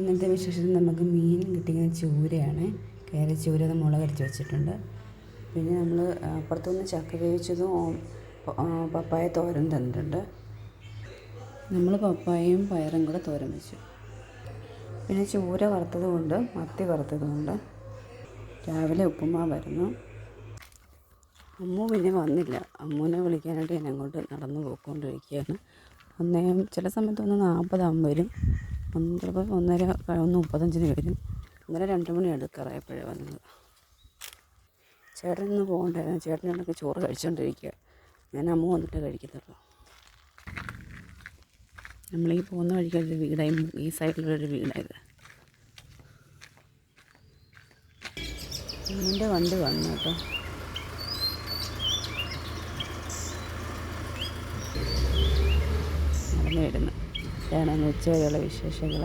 ഇന്നത്തെ വിശേഷം നമുക്ക് മീൻ കിട്ടിയ ചൂരയാണ്. കയറി ചൂര അത് മുളകരച്ച് വെച്ചിട്ടുണ്ട്. പിന്നെ നമ്മൾ അപ്പുറത്തുനിന്ന് ചക്ക വേവിച്ചതും പപ്പായ തോരൻ തന്നിട്ടുണ്ട്. നമ്മൾ പപ്പായയും പയറും കൂടെ തോരൻ വെച്ചു. പിന്നെ ചൂര വറുത്തത് കൊണ്ട് മത്തി വറുത്തത് കൊണ്ട് രാവിലെ ഉപ്പുമാവായിരുന്നു അമ്മു പിന്നെ വന്നില്ല. അമ്മുവിനെ വിളിക്കാനായിട്ട് ഞാൻ അങ്ങോട്ട് നടന്നു പോയിക്കൊണ്ടിരിക്കുകയാണ് ഒന്നേ ചില സമയത്ത് ഒന്ന് നാൽപ്പതാകുമ്പോൾ വരും ചിലപ്പോൾ ഒന്നര ഒന്ന് മുപ്പത്തഞ്ചിന് വരും. ഒന്നര രണ്ട് മണി അടുക്കാറായപ്പോഴേ വന്നത്. ചേട്ടൻ ഇന്ന് പോകണ്ടായിരുന്നു. ചേട്ടനോടൊക്കെ ചോറ് കഴിച്ചുകൊണ്ടിരിക്കുക ഞാൻ അമ്മ വന്നിട്ട് കഴിക്കത്തുള്ളൂ. നമ്മളീ പോകുന്ന വഴിക്കൊരു വീടായി ഈ സൈഡിലൊരു വീടായത് അമ്മന്റെ വണ്ടി വന്നു കേട്ടോ. നടന്നു വരുന്നു. ഇതാണ് ഉച്ചവരെയുള്ള വിശേഷങ്ങൾ